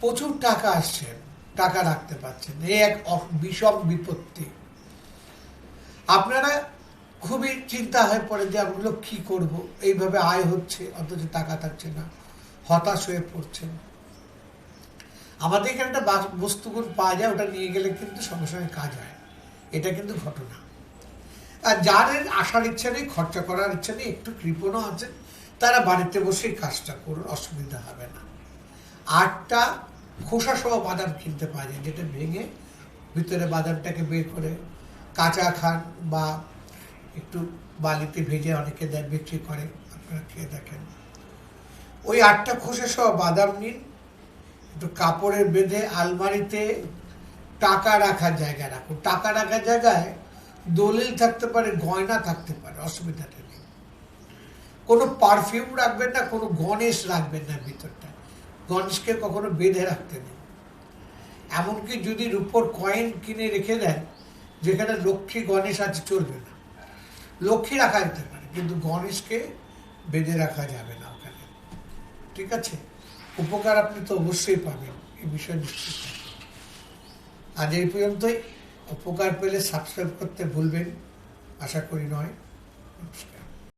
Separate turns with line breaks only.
প্রচুর টাকা আসছে, টাকা রাখতে পারছেন। এই এক বিষম বিপত্তি। আপনারা খুবই চিন্তা হয়ে পড়ে যে আমগুলো কি করব? এইভাবে আয় হচ্ছে, অথচ টাকা থাকছে না। হতাশ হয়ে পড়ছেন। আমাদের এখানে একটা বাস- বস্তুগুণ পাওয়া যায়, ওটা নিয়ে গেলে কিন্তু সঙ্গে সঙ্গে কাজ হয়। এটা কিন্তু ঘটনা। আর যাদের আসার ইচ্ছা নেই, খরচা করার ইচ্ছা নেই, একটু কৃপণও আছেন, তারা বাড়িতে বসেই কাজটা করুন, অসুবিধা হবে না। আটটা খোসা সহ বাদাম কিনতে পাওয়া যায়, যেটা ভেঙে ভিতরে বাদামটাকে বের করে কাঁচা খান বা একটু বালিতে ভেজে অনেকে দেয়, বিক্রি করে, আপনারা খেয়ে দেখেন। ওই আটটা খোসা সহ বাদাম নিন, একটু কাপড়ে বেঁধে আলমারিতে টাকা রাখার জায়গা রাখুন। টাকা রাখার জায়গায় দলিল থাকতে পারে, গয়না থাকতে পারে, অসুবিধাটা নেই। কোনো পারফিউম রাখবেন না, কোনো গণেশ রাখবেন না ভিতরটা। গণেশকে কখনো বেঁধে রাখতে নেই। এমনকি যদি রূপোর কয়েন কিনে রেখে দেন যেখানে লক্ষ্মী গণেশ আছে চলবে না। লক্ষ্মী রাখা যেতে পারে, কিন্তু গণেশকে বেঁধে রাখা যাবে না ওখানে। ঠিক আছে? উপকার আপনি তো অবশ্যই পাবেন, এই বিষয়ে নিশ্চিত আজ এই পর্যন্তই। উপকার পেলে সাবস্ক্রাইব করতে ভুলবেন। আশা করি নয়। নমস্কার।